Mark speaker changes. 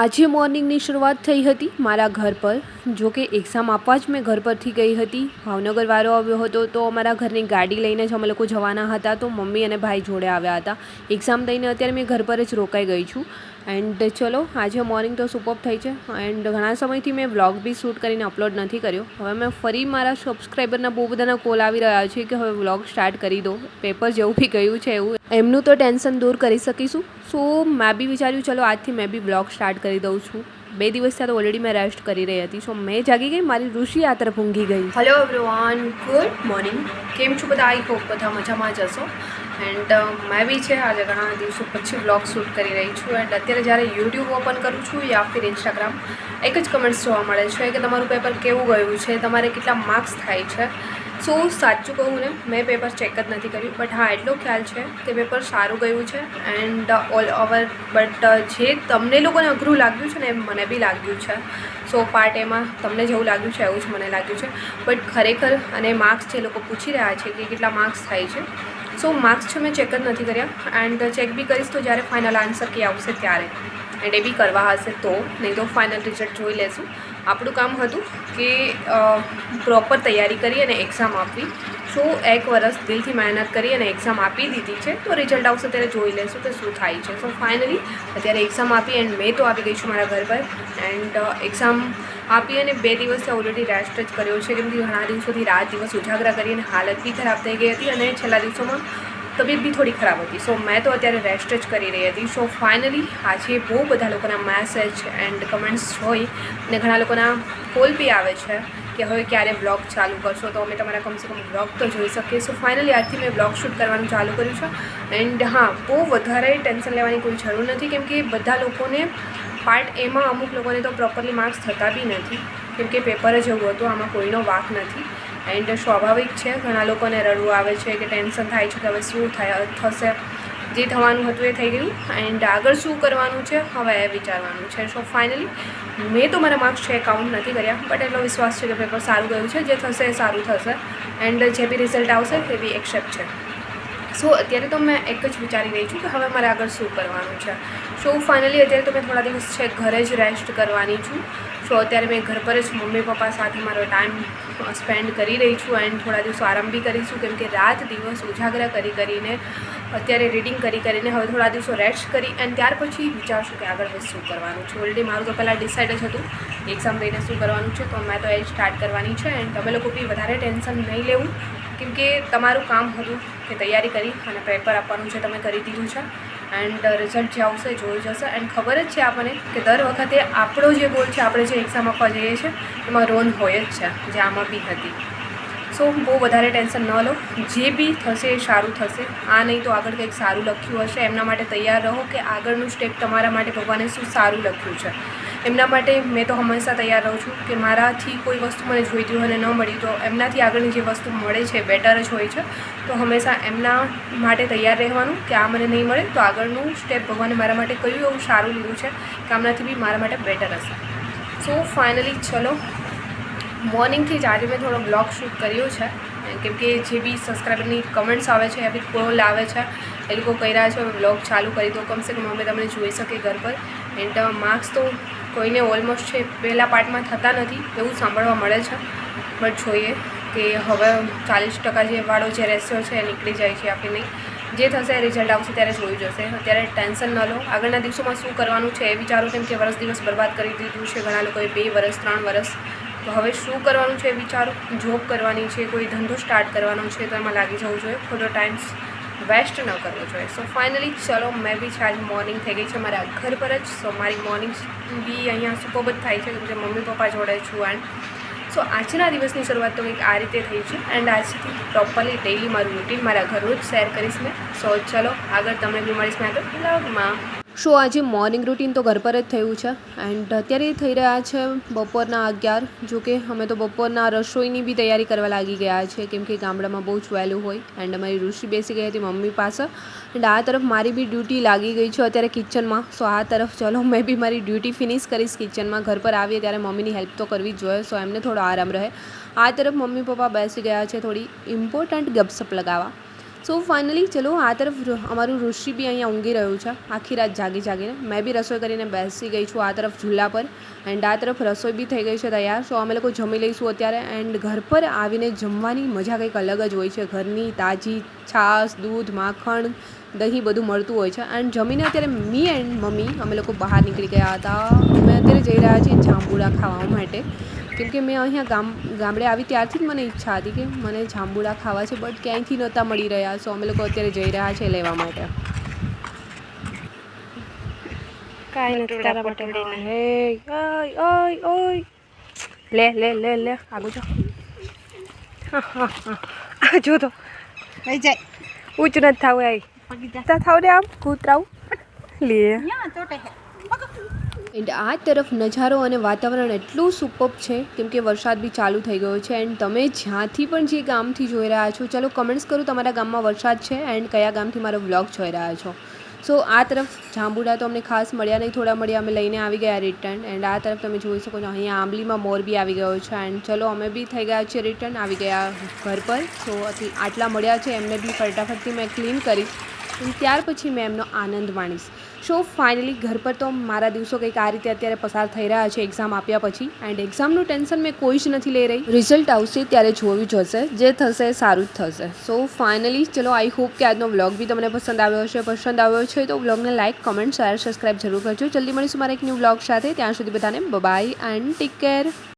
Speaker 1: આજે મોર્નિંગની શરૂઆત થઈ હતી મારા ઘર પર. જો કે એક્ઝામ આપવા જ મેં ઘર પરથી ગઈ હતી. ભાવનગર વારો આવ્યો હતો તો અમારા ઘરની ગાડી લઈને જ અમે લોકો જવાના હતા તો મમ્મી અને ભાઈ જોડે આવ્યા હતા. એક્ઝામ દઈને અત્યારે મેં ઘર પર જ રોકાઈ ગઈ છું. એન્ડ ચલો, આજે મોર્નિંગ તો સુપર થઈ છે. એન્ડ ઘણા સમયથી મેં વ્લોગ બી શૂટ કરીને અપલોડ નથી કર્યો. હવે મેં ફરી મારા સબસ્ક્રાઈબરના બહુ બધાના કોલ આવી રહ્યા છે કે હવે વ્લોગ સ્ટાર્ટ કરી દો. પેપર જેવું બી ગયું છે એવું. એમનું તો ટેન્શન દૂર કરી શકીશું. સો મેં બી વિચાર્યું, ચલો, આજથી મેં બી બ્લોગ સ્ટાર્ટ કરી દઉં છું. બે દિવસ થયા તો ઓલરેડી મેં રેસ્ટ કરી રહી હતી. સો મેં જાગી ગઈ, મારી ઋષિ આ તરફ ઊંઘી ગઈ. હેલો એવરીવન ગુડ મોર્નિંગ કેમ છો બધા? આઈ હોપ બધા મજામાં જ હશો. એન્ડ મેં બી છે, આજે ઘણા દિવસો પછી બ્લોગ શૂટ કરી રહી છું એન્ડ અત્યારે જ્યારે યુટ્યુબ ઓપન કરું છું યા ફિર ઇન્સ્ટાગ્રામ એક જ કમેન્ટ્સ જોવા મળે છે કે તમારું પેપર કેવું ગયું છે, તમારે કેટલા માર્ક્સ થાય છે. સો સાચું કહું ને, મેં પેપર ચેક જ નથી કર્યું બટ હા, એટલો ખ્યાલ છે કે પેપર સારું ગયું છે એન્ડ ઓલ ઓવર બટ જે તમને લોકોને અઘરું લાગ્યું છે ને એમ મને બી લાગ્યું છે. સો પાર્ટ એમાં તમને જેવું લાગ્યું છે, એવું જ મને લાગ્યું છે. બટ ખરેખર અને માર્ક્સ જે લોકો પૂછી રહ્યા છે કે કેટલા માર્ક્સ થાય છે સો માર્ક્સ છે, મેં ચેક જ નથી કર્યા. એન્ડ ચેક બી કરીશ તો જ્યારે ફાઇનલ આન્સર કે આવશે ત્યારે. એન્ડ એ બી કરવા હશે તો. નહીં તો ફાઇનલ રિઝલ્ટ જોઈ લેશું. આપણું કામ હતું કે પ્રોપર તૈયારી કરી અને એક્ઝામ આપવી. સો એક વરસ દિલથી મહેનત કરી અને એક્ઝામ આપી દીધી છે? તો રિઝલ્ટ આવશે ત્યારે જોઈ લેશું કે શું થાય છે. સો ફાઇનલી અત્યારે એક્ઝામ આપી એન્ડ મેં તો આવી ગઈ છું મારા ઘર પર. એન્ડ એક્ઝામ આપી અને બે દિવસથી ઓલરેડી રેસ્ટ જ કર્યો છે. કેમ કે ઘણા દિવસોથી રાત દિવસ ઉજાગરા કરી અને હાલત બી ખરાબ થઈ ગઈ હતી અને છેલ્લા દિવસોમાં તબિયત બી થોડી ખરાબ હતી. સો મેં તો અત્યારે રેસ્ટ જ કરી રહી હતી. સો ફાઇનલી આજે બહુ બધા લોકોના મેસેજ એન્ડ કમેન્ટ્સ હોય અને ઘણા લોકોના કોલ બી આવે છે. કે હવે ક્યારે બ્લોગ ચાલુ કરશો તો અમે તમારા કમસે કમ બ્લોગ તો જોઈ શકીએ. સો ફાઇનલી આજથી મેં બ્લોગ શૂટ કરવાનું ચાલુ કર્યું છે. એન્ડ હા, બહુ વધારે ટેન્શન લેવાની કોઈ જરૂર નથી, કેમ કે બધા લોકોને પાર્ટ એમાં અમુક લોકોને તો પ્રોપરલી માર્ક્સ થતા બી નથી. કેમ કે પેપર જ એવું હતું, આમાં કોઈનો વાક નથી. એન્ડ સ્વાભાવિક છે, ઘણા લોકોને રડવું આવે છે કે ટેન્શન થાય છે કે હવે શું થાય, થશે. જે થવાનું હતું એ થઈ ગયું. એન્ડ આગળ શું કરવાનું છે? હવે એ વિચારવાનું છે. સો ફાઇનલી મેં તો મારા માર્ક્સ છે કાઉન્ટ નથી કર્યા બટ એટલો વિશ્વાસ છે કે પેપર સારું ગયું છે. જે થશે એ સારું થશે. એન્ડ જે બી રિઝલ્ટ આવશે, તે બી એક્સેપ્ટ છે. સો અત્યારે તો મેં એક જ વિચારી રહી છું કે હવે મારે આગળ શું કરવાનું છે. સો ફાઇનલી અત્યારે તો મેં થોડા દિવસ છે ઘરે જ રેસ્ટ કરવાની છું. સો અત્યારે મેં ઘર પર જ મમ્મી, પપ્પા સાથે મારો ટાઈમ સ્પેન્ડ કરી રહી છું. એન્ડ થોડા દિવસો આરામ બી કરીશું, કેમ કે રાત દિવસ ઉજાગરા કરી કરીને અત્યારે રીડિંગ કરી કરીને હવે થોડા દિવસો રેસ્ટ કરી એન્ડ ત્યાર પછી વિચારશું કે આગળ હવે શું કરવાનું છે. ઓલરેડી મારું તો પહેલાં ડિસાઇડ જ હતું એક્ઝામ લઈને શું કરવાનું છે, તો મેં તો એ સ્ટાર્ટ કરવાની છે એન્ડ તમે લોકો બી વધારે ટેન્શન નહીં લેવું. કેમકે તમારું કામ હતું કે તૈયારી કરી અને પેપર આપવાનું છે તમે કરી દીધું છે એન્ડ રિઝલ્ટ જે આવશે જોઈ જશે એન્ડ ખબર જ છે આપણને કે દર વખતે આપણો જે ગોલ છે, આપણે જે એક્ઝામ આપવા જઈએ છીએ, એમાં રોન હોય જ છે, જે આમાં બી હતી. સો બહુ વધારે ટેન્શન ન લો. જે બી થશે એ સારું થશે. આ નહીં તો આગળ કંઈક સારું લખ્યું હશે. એમના માટે તૈયાર રહો કે આગળનું સ્ટેપ તમારા માટે ભગવાને શું સારું લખ્યું છે. એમના માટે મેં તો હંમેશા તૈયાર રહું છું કે મારાથી કોઈ વસ્તુ મને જોઈતી હોય અને ન મળી, તો એમનાથી આગળની જે વસ્તુ મળે છે બેટર જ હોય છે. તો હંમેશા એમના માટે તૈયાર રહેવાનું કે આ મને નહીં મળે, તો આગળનું સ્ટેપ ભગવાને મારા માટે કયું એવું સારું લીધું છે કે આમનાથી બી મારા માટે બેટર હશે. સો ફાઇનલી ચલો મોર્નિંગથી જ આજે મેં થોડો બ્લોગ શૂટ કર્યો છે. કેમ કે જે બી સબસ્ક્રાઈબરની કમેન્ટ્સ આવે છે એ બી કોલ આવે છે, એ લોકો કહી રહ્યા છે બ્લોગ ચાલુ કરી દો. કમસે કમ અમે તમને જોઈ શકીએ ઘર પર. એન્ડ માર્ક્સ તો કોઈને ઓલમોસ્ટ છે, પહેલાં પાર્ટમાં થતા નથી, એવું સાંભળવા મળે છે. બટ જોઈએ કે હવે ચાલીસ ટકા જે વાળો જે રેશિયો છે, એ નીકળી જાય છે આપણે નહીં. જે થશે રિઝલ્ટ આવશે, ત્યારે જોઈ જશે. અત્યારે ટેન્શન ન લો. આગળના દિવસોમાં શું કરવાનું છે, એ વિચારો કેમ કે વર્ષ દિવસ બરબાદ કરી દીધું છે. ઘણા લોકોએ બે વર્ષ ત્રણ વર્ષ તો હવે શું કરવાનું છે વિચારું? જોબ કરવાની છે, કોઈ ધંધો સ્ટાર્ટ કરવાનો છે તો એમાં લાગી જવું જોઈએ. થોડો ટાઈમ વેસ્ટ ન કરવો જોઈએ. સો ફાઇનલી ચલો, મેં બી આજ મોર્નિંગ થઈ ગઈ છે મારા ઘર પર જ. સો મારી મોર્નિંગ બી અહીંયા સુપર જ થાય છે કેમ મમ્મી પપ્પા જોડે છું એન્ડ સો આજના દિવસની શરૂઆત તો કંઈક આ રીતે થઈ છે. એન્ડ આજથી પ્રોપરલી ડેઈલી મારું રૂટીન મારા ઘરનું જ શેર કરીશ મેં. સો ચલો, આગળ તમને બી મળીશ મેં આગળ બ્લોગમાં સો આજે મોર્નિંગ રૂટીન તો ઘર પર જ થયું છે? એન્ડ અત્યારે થઈ રહ્યા છે બપોરના અગિયાર. જો કે અમે તો બપોરના રસોઈની બી તૈયારી કરવા લાગી ગયા છે, કેમ કે ગામડામાં બહુ જ વહેલું હોય. એન્ડ અમારી ઋષિ બેસી ગઈ હતી મમ્મી પાસે. એન્ડ આ તરફ મારી બી ડ્યુટી લાગી ગઈ છે અત્યારે કિચનમાં સો આ તરફ ચલો, મેં બી મારી ડ્યુટી ફિનિશ કરીશ કિચનમાં ઘર પર આવીએ ત્યારે મમ્મીની હેલ્પ તો કરવી જ જોઈએ સો એમને થોડો આરામ રહે. આ તરફ મમ્મી પપ્પા બેસી ગયા છે થોડી ઇમ્પોર્ટન્ટ ગપસપ લગાવવા. સો ફાઇનલી ચલો, આ તરફ અમારું ઋષિ બી અહીંયા ઊંઘી રહ્યું છે. આખી રાત જાગી જાગીને. મેં બી રસોઈ કરીને બેસી ગઈ છું આ તરફ ઝૂલા પર. એન્ડ આ તરફ રસોઈ બી થઈ ગઈ છે તૈયાર. સો અમે લોકો જમી લઈશું અત્યારે. એન્ડ ઘર પર આવીને જમવાની મજા કંઈક અલગ જ હોય છે. ઘરની તાજી છાશ, દૂધ, માખણ, દહીં બધું મળતું હોય છે. એન્ડ જમીને અત્યારે મી એન્ડ મમ્મી અમે લોકો બહાર નીકળી ગયા હતા. અમે અત્યારે જઈ રહ્યા છીએ જાંબુડા ખાવા માટે. કેમ કે મેં અહીંયા ગામ ગામડે આવી ત્યારથી જ મને ઈચ્છા હતી કે મને જાંબુડા ખાવા છે બટ ક્યાંયથી નહોતા મળી રહ્યા. સો અમે લોકો અત્યારે જઈ રહ્યા છે લેવા માટે. લે લે લે લે આગળ જો. હા, હા, હા. આ જો તો.
Speaker 2: લઈ જાય.
Speaker 1: ઊંચું નથી થાવું આઈ
Speaker 2: પગી જા.
Speaker 1: થાવ રે આમ કૂતરાવું લે.
Speaker 2: ચોટે હે.
Speaker 1: એન્ડ આ તરફ નજારો અને વાતાવરણ એટલું સુપર છે, કેમ કે વરસાદ બી ચાલુ થઈ ગયો છે. એન્ડ તમે જ્યાંથી પણ જે ગામથી જોઈ રહ્યા છો, ચાલો કમેન્ટ્સ કરો તમારા ગામમાં વરસાદ છે એન્ડ કયા ગામથી મારો બ્લોગ જોઈ રહ્યા છો. સો આ તરફ જાંબુડા તો અમને ખાસ મળ્યા નહીં, થોડા મળ્યા અમે લઈને આવી ગયા રિટર્ન એન્ડ આ તરફ તમે જોઈ શકો છો, અહીંયા આંબલીમાં મોર બી આવી ગયો છે. એન્ડ ચલો અમે બી થઈ ગયા છીએ રિટર્ન આવી ગયા ઘર પર. સો આટલા મળ્યા છે, એમને બી ફટાફટથી મેં ક્લીન કરી. ત્યાર પછી મેં એમનો આનંદ માણીશ. સો ફાઇનલી ઘર પર તો મારા દિવસો કંઈક આ રીતે અત્યારે પસાર થઈ રહ્યા છે એક્ઝામ આપ્યા પછી. એન્ડ એક્ઝામનું ટેન્શન મેં કોઈ જ નથી લઈ રહી. રિઝલ્ટ આવશે ત્યારે જોવી જશે જે થશે, સારું જ થશે. સો ફાઇનલી ચલો આઈ હોપ કે આજનો વ્લોગ બી તમને પસંદ આવ્યો હશે. પસંદ આવ્યો છે તો વ્લોગને લાઇક કમેન્ટ શેર સબસ્ક્રાઈબ જરૂર કરજો. જલ્દી મળીશું મારા એક ન્યૂ વ્લોગ સાથે. ત્યાં સુધી બધાને બાય એન્ડ ટેક કેર